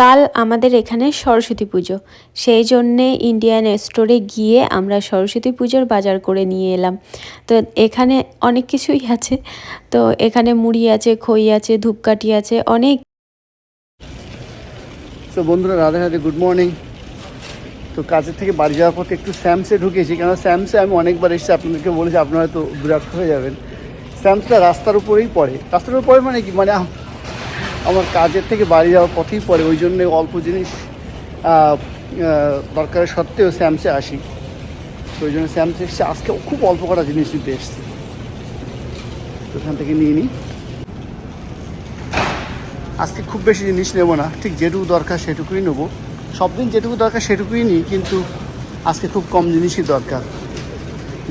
কাল আমাদের এখানে সরস্বতী পুজো। সেই জন্যে ইন্ডিয়ান স্টোরে গিয়ে আমরা সরস্বতী পুজোর বাজার করে নিয়ে এলাম। তো এখানে অনেক কিছুই আছে। তো এখানে মুড়ি আছে, খই আছে, ধূপকাঠি আছে, অনেক। তো বন্ধুরা, রাধে রাধে গুড মর্নিং তো কাজের থেকে বাড়ি যাওয়ার পথে একটু স্যামসে ঢুকেছি কেন স্যামসে আমি অনেকবার এসেছি, আপনাদেরকে বলেছি, আপনারা তো বিরক্ত হয়ে যাবেন। স্যামসটা রাস্তার উপরেই পড়ে। রাস্তার উপর পড়ে মানে কি? মানে আমার কাজের থেকে বাড়ি যাওয়ার পথেই পড়ে, ওই জন্য অল্প জিনিস দরকারের সত্ত্বেও স্যামসে আসি। তো ওই জন্য স্যামসে এসছে। আজকে খুব অল্প কটা জিনিস নিতে এসছি। ওখান থেকে নিয়ে নিই। আজকে খুব বেশি জিনিস নেব না। ঠিক যেটুকু দরকার সেটুকুই নেব। সব দিন যেটুকু দরকার সেটুকুই নিই, কিন্তু আজকে খুব কম জিনিসই দরকার।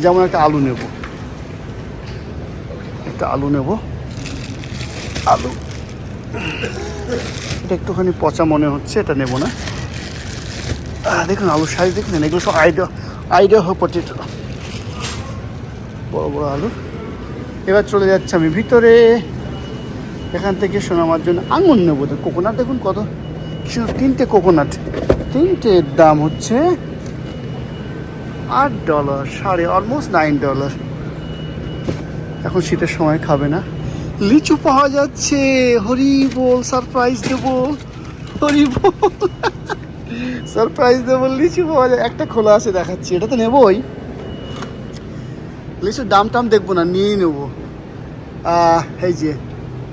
যেমন একটা আলু নেব। একটা আলু নেব। আলু। এটা একটুখানি পচা মনে হচ্ছে, এটা নেব না। দেখুন, আলুর সাইজ দেখলেন এগুলো সব আইডিয়া আইডিয়া পটেটো বড় বড় আলু। এবার চলে যাচ্ছে আমি ভিতরে। এখান থেকে শোনামার জন্য আঙুর নেব। কোকোনাট দেখুন কত শুধু তিনটে কোকোনাট তিনটের দাম হচ্ছে আট ডলার সাড়ে অলমোস্ট নাইন ডলার এখন শীতের সময় খাবে না। লিচু পাওয়া যাচ্ছে। হরি বল সারপ্রাইজ দেবো। হরি বল। সারপ্রাইজ দেবো, লিচু পাওয়া যায়। একটা খোলা আছে দেখাচ্ছি, এটা তো নেবোই। লিচুর দাম টাম দেখব না, নিয়েই নেব। এই যে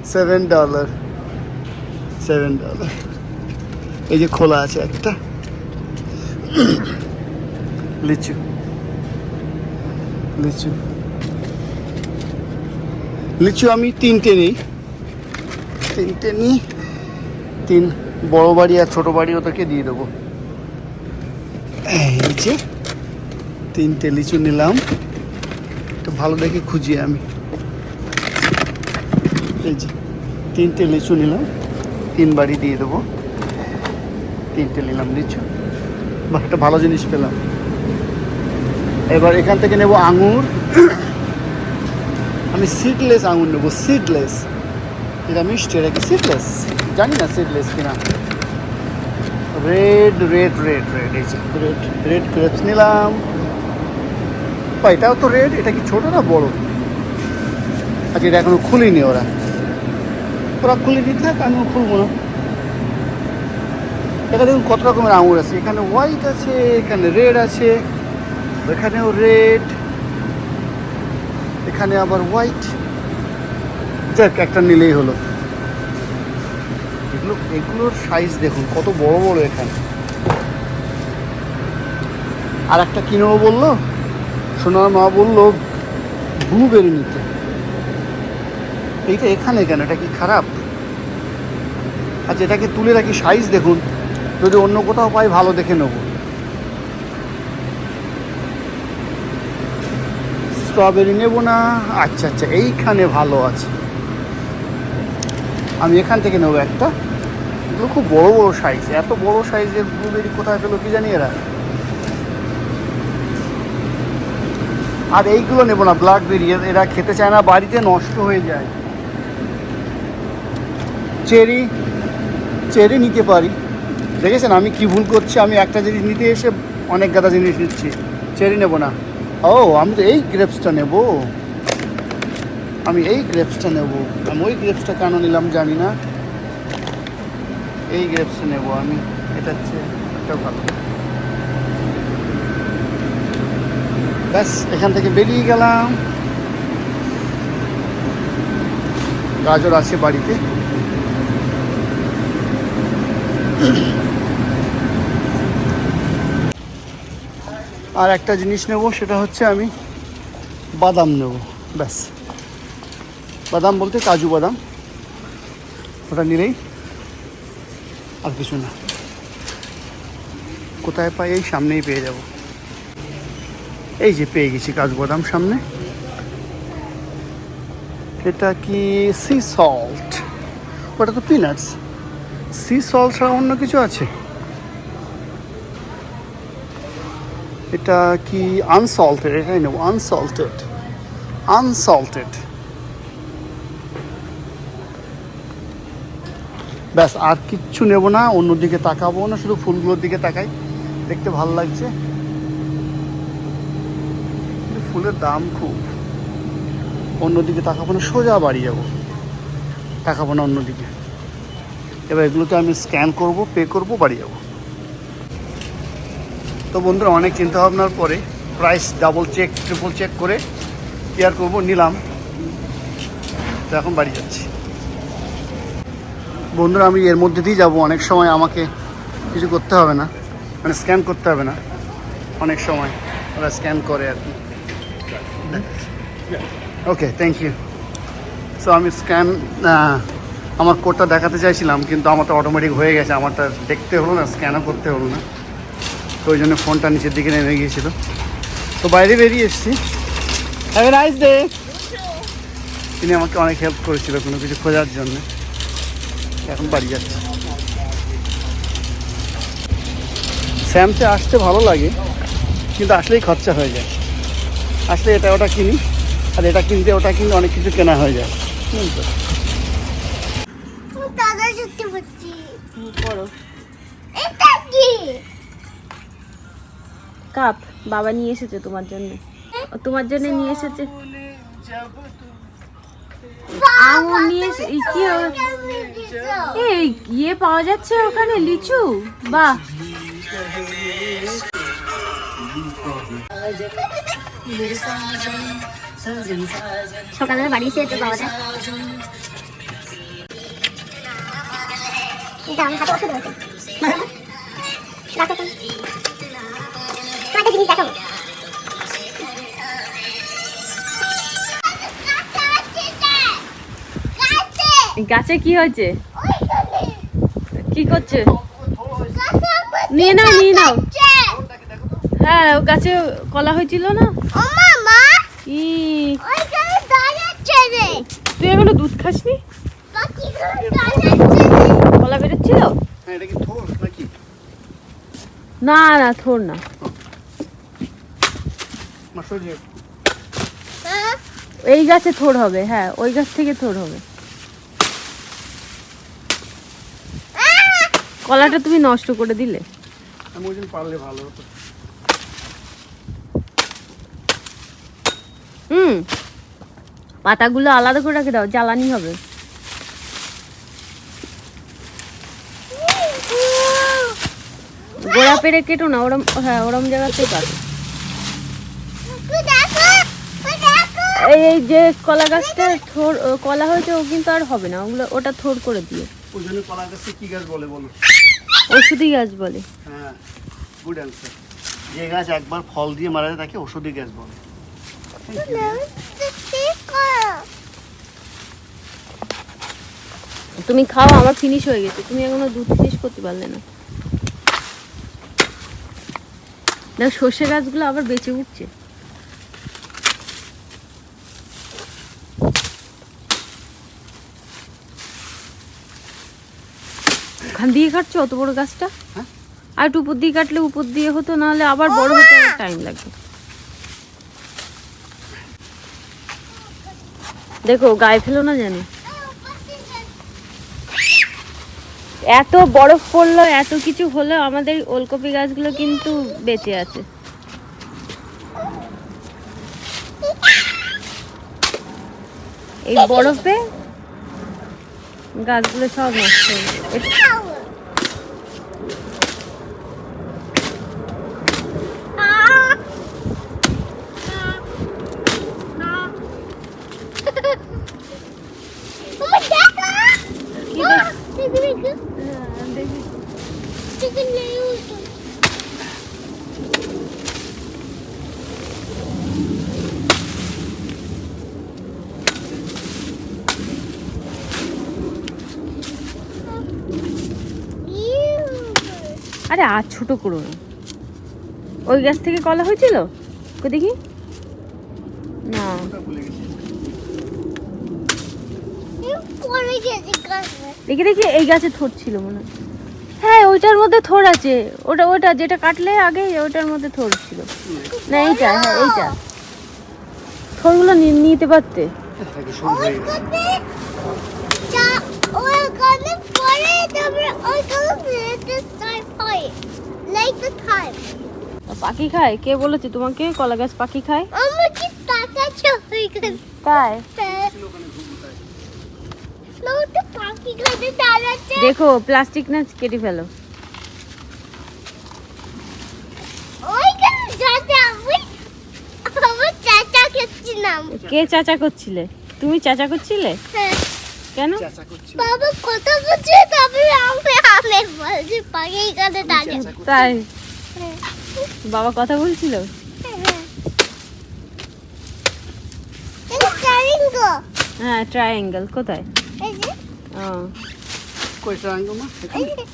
সেভেন ডলার সেভেন ডলার এই যে খোলা আছে একটা। লিচু। লিচু। লিচু আমি তিনটে নিই। তিনটে নিই। তিন বড় বাড়ি আর ছোট বাড়ি ওদেরকে দিয়ে দেবো। যে তিনটে লিচু নিলাম। একটু ভালো দেখে খুঁজি আমি। এই যে তিনটে লিচু নিলাম। তিন বাড়ি দিয়ে দেবো। তিনটে নিলাম লিচু। বাহ, একটা ভালো জিনিস পেলাম। এবার এখান থেকে নেব আঙুর। আমি সিডলেস আঙুর নেব সিডলেস এটা মিষ্টি এটা কি সিডলেস জানি না সিডলেস কিনা। রেড রেড রেড রেড এই যে রেড রেড গ্রেপস নিলাম। এটাও তো রেড এটা কি ছোট না বড়? আচ্ছা এটা এখনও খুলিনি ওরা। ওরা খুলে দিতে থাক, আমিও খুলবো না। এখানে দেখুন কত রকমের আঙুর আছে। এখানে হোয়াইট আছে, এখানে রেড আছে, এখানেও রেড এখানে আবার হোয়াইট যাক, একটা নিলেই হলো। এগুলো এগুলোর সাইজ দেখুন, কত বড় বড় এখানে। আর একটা কিনেও বলল? সোনার মা বলল ব্লুবেরি নিতে। এইটা এখানে কেন? এটা কি খারাপ? আচ্ছা এটাকে তুলে রাখি সাইজ দেখুন। যদি অন্য কোথাও পাই, ভালো দেখে নেব। স্ট্রবেরি নেব না? আচ্ছা আচ্ছা এইখানে ভালো আছে। আমি এখান থেকে নেব একটা। এগুলো খুব বড় বড় সাইজ এত বড় সাইজের ব্লুবেরি কোথায় পেল কি জানি এরা? আর এইগুলো নেব না ব্ল্যাকবেরি এরা খেতে চায় না, বাড়িতে নষ্ট হয়ে যায়। চেরি চেরি নিতে পারি। দেখেছেন আমি কি ভুল করছি? আমি একটা জিনিস নিতে এসে অনেক গাদা জিনিস নিচ্ছি। চেরি নেব না। ও আমি তো এই গ্রেপসটা নেব। আমি এই গ্রেপসটা নেব। আমি ওই গ্রেপসটা কেন নিলাম জানি না। এই গ্রেপসটা নেব আমি। এটা হচ্ছে একটা ভালো। ব্যাস, এখান থেকে বেরিয়ে গেলাম। গাজর আছে বাড়িতে। আর একটা জিনিস নেব, সেটা হচ্ছে আমি বাদাম নেব, ব্যাস। বাদাম বলতে কাজু বাদাম, ওটা নিলেই আর কিছু না। কোথায় পাই এই সামনেই পেয়ে যাব। এই যে পেয়ে গেছি কাজু বাদাম সামনে। এটা কি সি সল্ট ওটা তো পিনাটস সি সল্ট ছাড়া অন্য কিছু আছে? এটা কি আনসল্টেড এটাই নেব আনসল্টেড আনসল্টেড ব্যাস, আর কিচ্ছু নেব না, অন্যদিকে তাকাবো না, শুধু ফুলগুলোর দিকে তাকাই। দেখতে ভালো লাগছে। ফুলের দাম খুব। অন্যদিকে তাকাবো না, সোজা বাড়ি যাব। তাকাবো না অন্যদিকে। এবার এগুলোতে আমি স্ক্যান করব পে করব, বাড়ি যাব। তো বন্ধুরা, অনেক চিন্তা ভাবনার পরে price double check triple check করে কেয়ার করব, নিলাম। তো এখন বাড়ি যাচ্ছি। বন্ধুরা, আমি এর মধ্যে দিয়ে যাব। অনেক সময় আমাকে কিছু করতে হবে না। মানে স্ক্যান করতে হবে না। অনেক সময় ওরা স্ক্যান করে আর কি। ওকে থ্যাংক ইউ সো আমি স্ক্যান আমার কোডটা দেখাতে চাইছিলাম, কিন্তু আমারটা অটোমেটিক হয়ে গেছে। আমারটা দেখতে হলো না স্ক্যানও করতে হলো না। তো ওই জন্য ফোনটা নিচের দিকে নেমে গিয়েছিল। তো বাইরে বেরিয়ে এসেছি। হ্যাভ এ নাইস ডে তিনি আমাকে অনেক হেল্প করেছিল কোনো কিছু খোঁজার জন্য। এখন বাড়ি যাচ্ছে। স্যামসে আসতে ভালো লাগে কিন্তু আসলেই খরচা হয়ে যায়। আসলে এটা ওটা কিনি আর এটা কিনতে ওটা কিনতে অনেক কিছু কেনা হয়ে যায়। বুঝলেন তো? দাদা সত্যি বলছি করো এটা কি? কাপ বাবা নিয়ে এসেছে তোমার জন্য। তোমার জন্য নিয়ে এসেছে। আঙুর নিয়ে কি এই ইয়ে পাওয়া যাচ্ছে ওখানে, লিচু। বাহ। সকালবেলা বাড়ি এসে পাওয়া যায়। তো জিনিস দেখাবো গাছে কি হয়েছে? কি করছে? নিয়ে নাও নিয়ে নাও। হ্যাঁ ও গাছে কলা হয়েছিল না? ই। তুই এখনও দুধ খাসনি? কলা বেরোচ্ছিল? হ্যাঁ এটা কি থোর নাকি? না না থোর না। এই গাছে থোর হবে হ্যাঁ ওই গাছ থেকে থোর হবে। কলাটা তুমি নষ্ট করে দিলে। পারলে ভালো হতো। হুম পাতাগুলো আলাদা করে রেখে দাও জ্বালানি হবে। গোড়া পেরে কেটো না ওরম হ্যাঁ ওরম জায়গাতেই কাটো এই এই যে কলা গাছটা থোর কলা হয়েছে ও কিন্তু আর হবে না। ওগুলো ওটা থোর করে দিয়ে ওই জন্য কলা গাছে কি গাছ বলে বলো? ওষুধি গাছ বলে। হ্যাঁ গুড অ্যান্সার যে গাছ একবার ফল দিয়ে মারা যায় তাকে ওষুধি গাছ বলে। তুমি খাও আমার ফিনিশ হয়ে গেছে। তুমি এখনও দুধ ফিনিশ করতে পারলে না। দেখ সর্ষে গাছগুলো আবার বেঁচে উঠছে। ওখান দিয়ে কাটছো অত বড় গাছটা? হ্যাঁ? আর একটু উপর দিয়ে কাটলে উপর দিয়ে হতো নাহলে আবার বড় হতে টাইম লাগবে। দেখো গায়ে ফেলো না জানো। এত বরফ পড়ল এত কিছু হলো আমাদের ওলকপি গাছগুলো কিন্তু বেঁচে আছে। এই বরফে গাছগুলো সব নষ্ট হয়ে গেছে। এটা- কি দেখ- হ্যাঁ, দেখি। আরে আর ছোট করো না ওই গাছ থেকে কলা হয়েছিল? দেখি। না। দেখি দেখি, এই গাছে থোর ছিল মনে হয়। ওইটার মধ্যে থোর আছে। ওটা ওটা যেটা কাটলে আগে ওইটার মধ্যে থোর ছিল। না, এইটা হ্যাঁ এইটা। থোরগুলো নিতে পারতে। ওই হয় পাখি খায়? কে বলেছে তোমাকে? কলা গাছ পাখি খায়? আমরা কি টাকা চলে গেছে? তাই? লোকটা পাখি খাইতে দাঁড়াচ্ছে। দেখো প্লাস্টিক না কেটে ফেলো। কে চাচা করছিলে? তুমি চাচা করছিলে? হ্যাঁ। কেন? বাবা কথা বলছে তারপরে আমি আমি বলছি পাখি দাঁড়িয়ে তাই? হ্যাঁ। বাবা কথা বলছিল? হ্যাঁ ট্রায়াঙ্গেল কোথায়? এই যে। ও। কই triangle মা? এই এখানে? যে।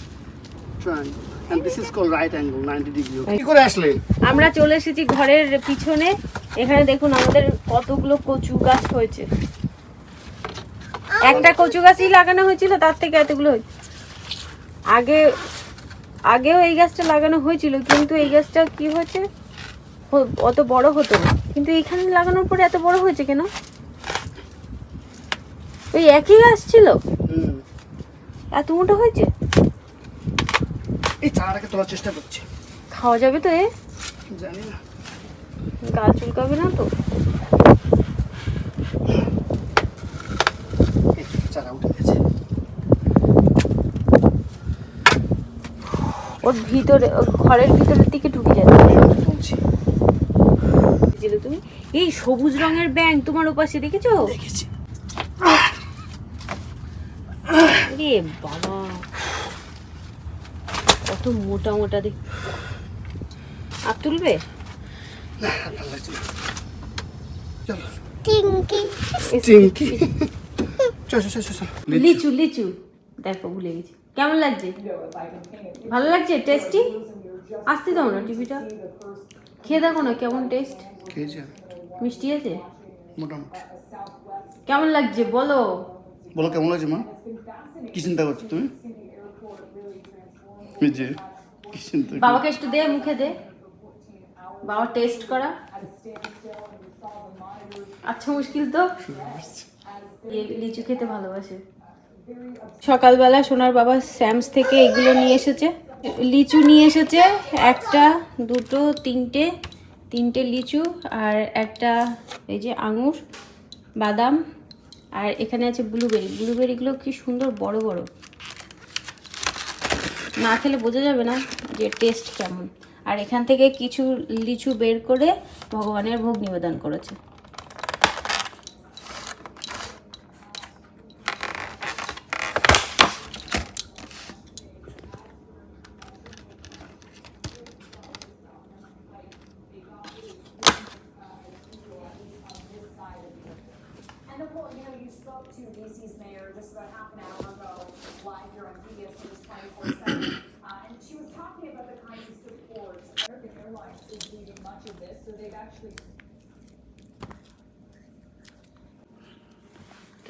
Triangle. And this is called right angle, 90 degree. Okay. কি করে আসলে? আমরা চলে এসেছি ঘরের পিছনে। এখানে দেখুন আমাদের কতগুলো কচু গাছ হয়েছে। একটা কচু গাছই লাগানো হয়েছিল তার থেকে এতগুলো হয়েছে। আগে আগেও এই গাছটা লাগানো হয়েছিল কিন্তু এই গাছটা কি হয়েছে? অত বড় হতো না। কিন্তু এখানে লাগানোর পরে এত বড় হয়েছে কেন? ওই একই গাছ ছিল? এত মোটা হয়েছে? এই চারাটাকে তোলার চেষ্টা করছি। খাওয়া যাবে তো এ? জানি না। গাছ চুলকাবে না তো এই চারা উঠে গেছে ওর ভিতরে ওর ঘরের ভিতরের দিকে ঢুকে তুলছি বুঝলে তুমি? এই সবুজ রঙের ব্যাঙ তোমার ওপাশে দেখেছ? দেখেছি। রে বাবা। কত মোটা মোটা দেখ আর তুলবে? লিচু লিচু। দেখো ভুলে গেছি। কেমন লাগছে? ভালো লাগছে? টেস্টি আসতে দাও না টিভিটা। খেয়ে দেখো না কেমন টেস্ট খেয়েছি মিষ্টি আছে? মোটামুটি। কেমন লাগছে বলো? বলো কেমন লাগছে মা? কি চিন্তা করছ তুমি? এই যে কি চিন্তা বাবাকে একটু দে মুখে দে। বাবা টেস্ট করা। আচ্ছা মুশকিল তো। এ লিচু খেতে ভালোবাসে। সকালবেলা সোনার বাবা স্যামস থেকে এগুলো নিয়ে এসেছে। লিচু নিয়ে এসেছে। একটা, দুটো, তিনটে তিনটে লিচু আর একটা এই যে আঙুর, বাদাম আর এখানে আছে ব্লুবেরি। ব্লুবেরিগুলো কি সুন্দর বড় বড়। না খেলে বোঝা যাবে না যে টেস্ট কেমন। আর এখান থেকে কিছু লিচু বের করে ভগবানের ভোগ নিবেদন করেছে।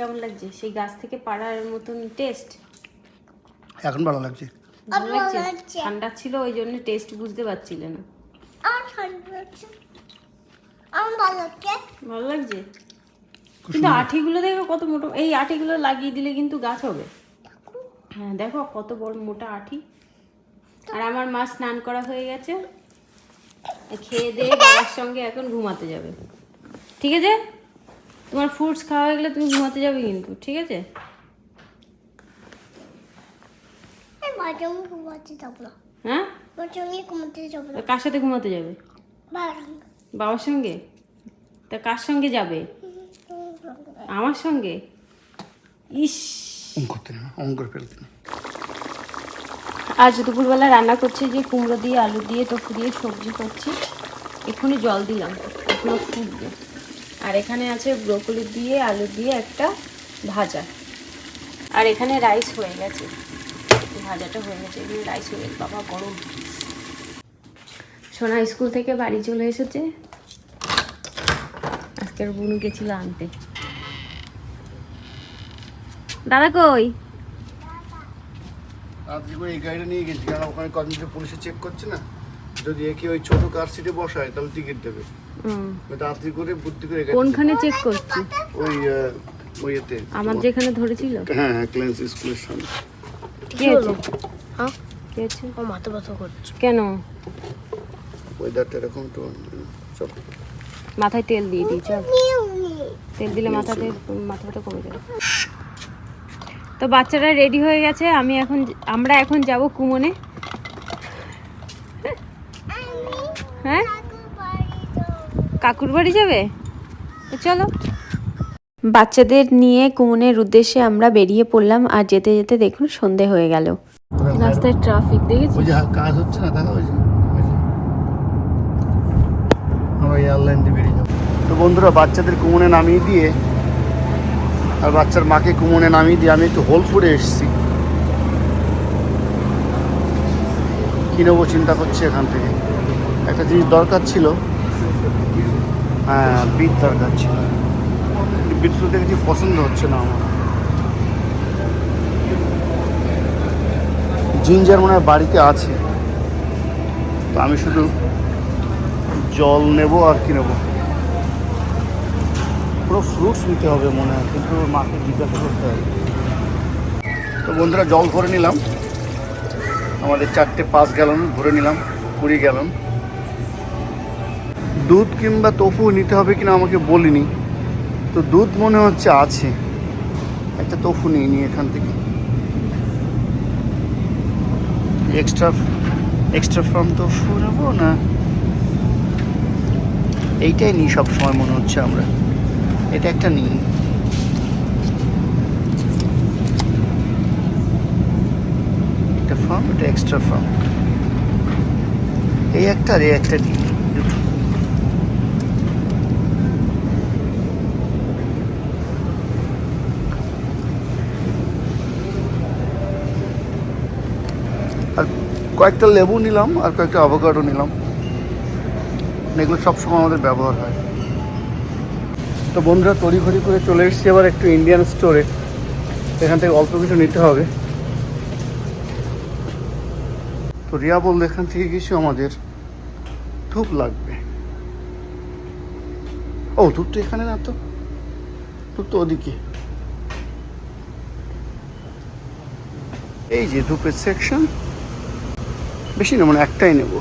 কেমন লাগছে? সেই গাছ থেকে পাড়ার মতন টেস্ট এখন ভালো লাগছে। ভালো। ঠান্ডা ছিল ওই জন্য টেস্ট বুঝতে পারছিলে না। আমার ঠান্ডা লাগছে। আমার ভালো লাগছে। ভালো লাগছে? কিন্তু আঠিগুলো দেখো কত মোটা এই আঠিগুলো লাগিয়ে দিলে কিন্তু গাছ হবে। হ্যাঁ দেখো কত বড় মোটা আঠি। আর আমার মা স্নান করা হয়ে গেছে। খেয়ে দিয়ে বাবার সঙ্গে এখন ঘুমাতে যাবে। ঠিক আছে? তোমার ফ্রুটস খাওয়া হয়ে গেলে তুমি ঘুমাতে যাবে কিন্তু ঠিক আছে? হ্যাঁ? মাঝে আমি ঘুমাতে যাব না। তা কার সাথে ঘুমাতে যাবে? বাবার সঙ্গে। তা কার সঙ্গে যাবে? আমার সঙ্গে? ইস। আজ দুপুরবেলা রান্না করছি যে কুমড়ো দিয়ে আলু দিয়ে টকু দিয়ে সবজি করছি। এক্ষুনি জল দিলাম এখনও ফুটবে। আর এখানে আছে ব্রোকলি দিয়ে, আলু দিয়ে একটা ভাজা। আর এখানে রাইস হয়ে গেছে। ভাজাটা হয়ে গেছে। এখানে রাইস হয়ে গেছে। বাবা, গরম। সোনা স্কুল থেকে বাড়ি চলে এসেছে। আজকের বুনু গেছিল আনতে। দাদা কই? রাত্রি করে এই গাড়িটা নিয়ে গেছি। কারণ ওখানে কদিন পুলিশে চেক করছে না। যদি একে ওই ছোট কার সিটে বসায়, তাহলে টিকিট দেবে। হুম। রাত্রি করে বুদ্ধি করে কোনখানে চেক করছি? ওই আহ, ওই এতে। আমার যেখানে ধরেছিল? হ্যাঁ হ্যাঁ ক্লেন্স স্কুলের সামনে। কি? হয়েছে হ্যাঁ? কি হয়েছে? ও মাথা ব্যথা করছে। কেন? ওয়েদারটা এরকম তো চল। মাথায় তেল দিয়ে দিই চল। তেল দিলে মাথাতে মাথা ব্যথা কমে যাবে। তো বাচ্চারা রেডি হয়ে গেছে আমি এখন আমরা এখন যাব কুমনে। হ্যাঁ? কাকুর বাড়ি যাবে? চলো। বাচ্চাদের নিয়ে কুমনের উদ্দেশ্যে আমরা বেরিয়ে পড়লাম আর যেতে যেতে দেখুন সন্ধে হয়ে গেল। রাস্তায় ট্রাফিক দেখেছি ওই যে কাজ হচ্ছে না দেখা আমরা এয়ারলাইন দিয়ে বেরিয়ে যাব। তো বন্ধুরা বাচ্চাদের কুমনে নামিয়ে দিয়ে আর বাচ্চার মাকে কুমনে নামিয়ে দিয়ে আমি একটু হোল ফুডে এসেছি। কি নেব চিন্তা করছি এখান থেকে। একটা জিনিস দরকার ছিল। হ্যাঁ বিট দরকার ছিল বিটগুলো দেখে পছন্দ হচ্ছে না আমার। জিঞ্জার মনে হয় বাড়িতে আছে। তো আমি শুধু জল নেব আর কি নেব। পুরো ফ্রুটস নিতে হবে মনে হয় কিন্তু মাকে জিজ্ঞাসা করতে হবে। তো বন্ধুরা জল ভরে নিলাম। আমাদের চারটে পাঁচ গ্যালন ভরে নিলাম কুড়ি গ্যালন দুধ কিংবা তফু নিতে হবে কিনা আমাকে বলিনি। তো দুধ মনে হচ্ছে আছে। একটা তফু নিয়ে নিই এখান থেকে। এক্সট্রা এক্সট্রা ফ্রম তফু নেব না? এইটাই নিই সব সময় মনে হচ্ছে আমরা। এটা একটা নিই। এটা ফার্ম এটা এক্সট্রা ফার্ম এই একটা আর এই একটা নিই। কয়েকটা লেবু নিলাম আর কয়েকটা অ্যাভোকাডো নিলাম। এগুলো সবসময় আমাদের ব্যবহার হয়। তো বন্ধুরা, তড়িঘড়ি করে চলে এসেছি আবার একটু ইন্ডিয়ান স্টোরে এখান থেকে অল্প কিছু নিতে হবে। তো রিয়া বলল, এখান থেকে কিছু আমাদের ধূপ লাগবে। ও, ধূপ তো এখানে না তো? ধূপ তো ওদিকে। এই যে ধূপের সেকশন বেশি না মানে একটাই নেব।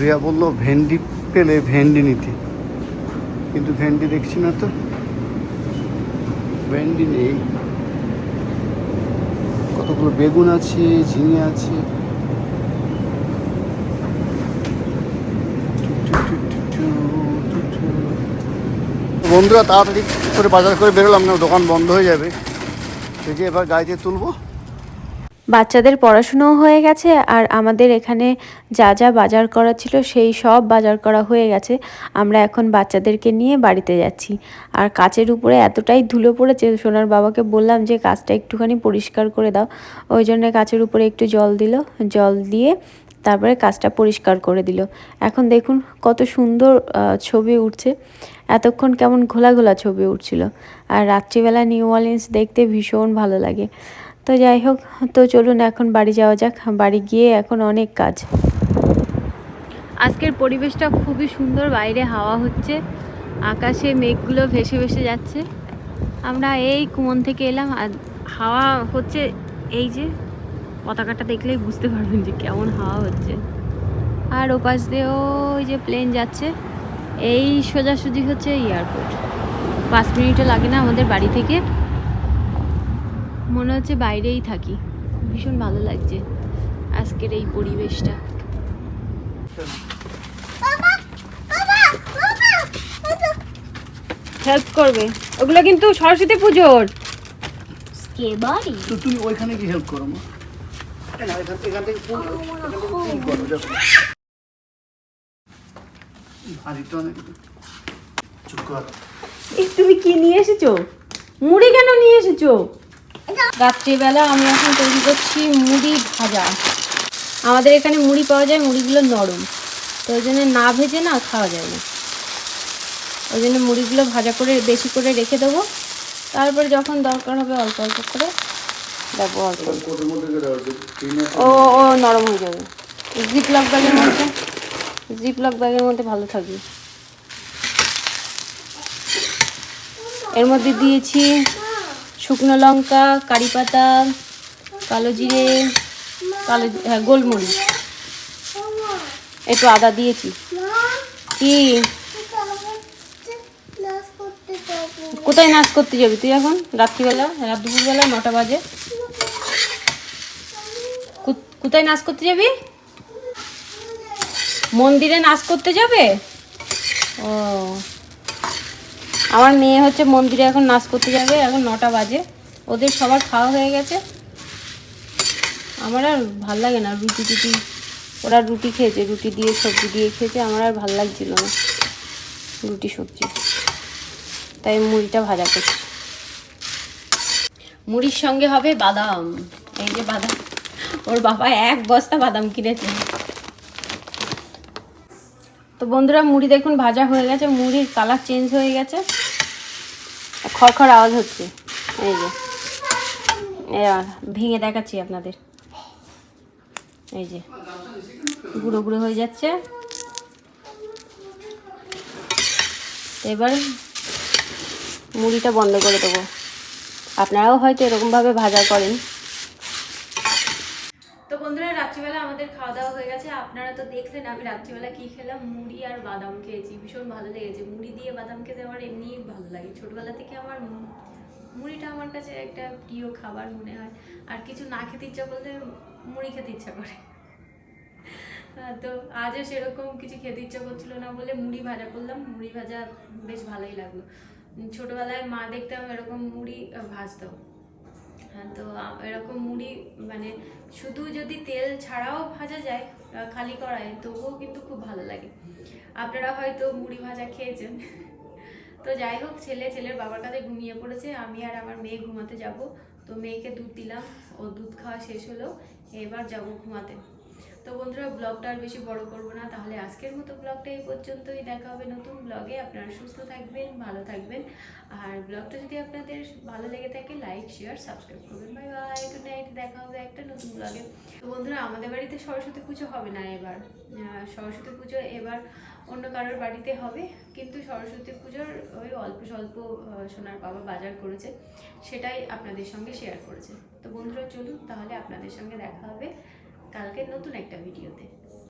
রিয়া বলল, ভেন্ডি পেলে ভেন্ডি নিতে। কিন্তু ভেন্ডি দেখছি না তো। ভেন্ডি নেই কতগুলো বেগুন আছে, ঝিঙে আছে? বন্ধুরা, তাড়াতাড়ি করে বাজার করে বেরোলাম না, দোকান বন্ধ হয়ে যাবে। সেটি এবার গাড়িতে তুলবো। বাচ্চাদের পড়াশুনোও হয়ে গেছে আর আমাদের এখানে যা যা বাজার করা ছিল সেই সব বাজার করা হয়ে গেছে। আমরা এখন বাচ্চাদেরকে নিয়ে বাড়িতে যাচ্ছি। আর কাচের উপরে এতটাই ধুলো পড়েছে, সোনার বাবাকে বললাম যে কাজটা একটুখানি পরিষ্কার করে দাও। ওই জন্য কাচের উপরে একটু জল দিল। জল দিয়ে তারপরে কাজটা পরিষ্কার করে দিল। এখন দেখুন কত সুন্দর ছবি উঠছে। এতক্ষণ কেমন ঘোলা ঘোলা ছবি উঠছিল। আর রাত্রিবেলা নিউ অরলিন্স দেখতে ভীষণ ভালো লাগে। তো যাই হোক, তো চলুন এখন বাড়ি যাওয়া যাক। বাড়ি গিয়ে এখন অনেক কাজ। আজকের পরিবেশটা খুবই সুন্দর, বাইরে হাওয়া হচ্ছে, আকাশে মেঘগুলো ভেসে ভেসে যাচ্ছে। আমরা এই কুমন থেকে এলাম, আর হাওয়া হচ্ছে এই যে, পতাকাটা দেখলেই বুঝতে পারবেন যে কেমন হাওয়া হচ্ছে। আর ওপাশ দিয়ে ওই যে প্লেন যাচ্ছে, এই সোজাসুজি হচ্ছে এয়ারপোর্ট পাঁচ মিনিটও লাগে না আমাদের বাড়ি থেকে। মনে হচ্ছে বাইরেই থাকি। ভীষণ ভালো লাগছে আজকের এই পরিবেশটা। হেল্প করবে। ওগুলো কিন্তু সরস্বতী পুজোর। কে বাড়ি? তো তুমি ওইখানে কি হেল্প করো মা। এখান থেকে ভারী তো অনেক। চুপ কর। তুমি কি নিয়ে এসেছ? মুড়ি কেন নিয়ে এসেছ? রাত্রিবেলা আমি এখন তৈরি করছি মুড়ি ভাজা। আমাদের এখানে মুড়ি পাওয়া যায় মুড়িগুলো নরম। তো ওই জন্য না ভেজে না খাওয়া যায় না। ওই জন্য মুড়িগুলো ভাজা করে বেশি করে রেখে দেবো। তারপরে যখন দরকার হবে অল্প অল্প করে দেবো অল্প। ও ও নরম হয়ে যাবে। জিপ লক ব্যাগের মধ্যে। জিপ লক ব্যাগের মধ্যে ভালো থাকবে। এর মধ্যে দিয়েছি শুকনো লঙ্কা, কারি পাতা, কালো জিরে, কালো হ্যাঁ গোলমরিচ। একটু আদা দিয়েছি। কি? কোথায় নাচ করতে যাবি তুই এখন? রাত্রিবেলা, রাত দুপুরবেলা, নটা বাজে? কোথায় নাচ করতে যাবি? মন্দিরে নাচ করতে যাবে? ও। আমার মেয়ে হচ্ছে মন্দিরে এখন নাচ করতে যাবে, এখন নটা বাজে। ওদের সবার খাওয়া হয়ে গেছে। আমার আর ভালো লাগে না, রুটি টুটি। ওরা রুটি খেয়েছে, রুটি দিয়ে, সবজি দিয়ে খেয়েছে, আমার আর ভালো লাগছিল না। রুটি, সবজি। তাই মুড়িটা ভাজা করছি। মুড়ির সঙ্গে হবে বাদাম। এই যে বাদাম। ওর বাবা এক বস্তা বাদাম কিনেছে। তো বন্ধুরা, মুড়ি দেখুন ভাজা হয়ে গেছে, মুড়ির কালার চেঞ্জ হয়ে গেছে। খড়খড় আওয়াজ হচ্ছে। এই যে। ভেঙে দেখাচ্ছি আপনাদের। এই যে। গুঁড়ো গুঁড়ো হয়ে যাচ্ছে। এবার মুড়িটা বন্ধ করে দেবো। আপনারাও হয়তো এরকমভাবে ভাজা করেন। রাত্রিবেলা আমাদের খাওয়া দাওয়া হয়ে গেছে। আপনারা তো দেখলেন আমি রাত্রিবেলা কি খেলাম? মুড়ি আর বাদাম খেয়েছি ভীষণ ভালো লেগেছে। মুড়ি দিয়ে বাদাম খেতে আমার এমনিই ভালো লাগে। ছোটবেলা থেকে আমার মুড়িটা আমার কাছে একটা প্রিয় খাবার মনে হয়। আর কিছু না খেতে ইচ্ছা করলে মুড়ি খেতে ইচ্ছা করে। তো আজও সেরকম কিছু খেতে ইচ্ছা করছিল না বলে মুড়ি ভাজা করলাম। মুড়ি ভাজা বেশ ভালোই লাগল। ছোটবেলায় মা দেখতাম এরকম মুড়ি আহ, ভাজতো। হ্যাঁ তো এরকম মুড়ি মানে শুধু যদি তেল ছাড়াও ভাজা যায় খালি করায় তবুও কিন্তু খুব ভালো লাগে। আপনারা হয়তো মুড়ি ভাজা খেয়েছেন। তো যাই হোক, ছেলে, ছেলের বাবার কাছে ঘুমিয়ে পড়েছে। আমি আর আমার মেয়ে ঘুমাতে যাব। তো মেয়েকে দুধ দিলাম। ও দুধ খাওয়া শেষ হলো। এবার যাব ঘুমাতে। তো বন্ধুরা ব্লগটা আর বেশি বড় করব না। তাহলে আজকের মতো ব্লগটা এই পর্যন্তই। দেখা হবে নতুন ব্লগে আপনারা সুস্থ থাকবেন, ভালো থাকবেন। আর ব্লগটা যদি আপনাদের ভালো লেগে থাকে লাইক শেয়ার সাবস্ক্রাইব করবেন। বাই বাই গুড নাইট দেখা হবে একটা নতুন ব্লগে তো বন্ধুরা, আমাদের বাড়িতে সরস্বতী পুজো হবে না এবার। সরস্বতী পুজো এবার অন্য কারোর বাড়িতে হবে। কিন্তু সরস্বতী পুজোর ওই অল্প স্বল্প সোনার বাবা বাজার করেছে। সেটাই আপনাদের সঙ্গে শেয়ার করেছে। তো বন্ধুরা, চলুন তাহলে আপনাদের সঙ্গে দেখা হবে। কালকে নতুন একটা ভিডিওতে।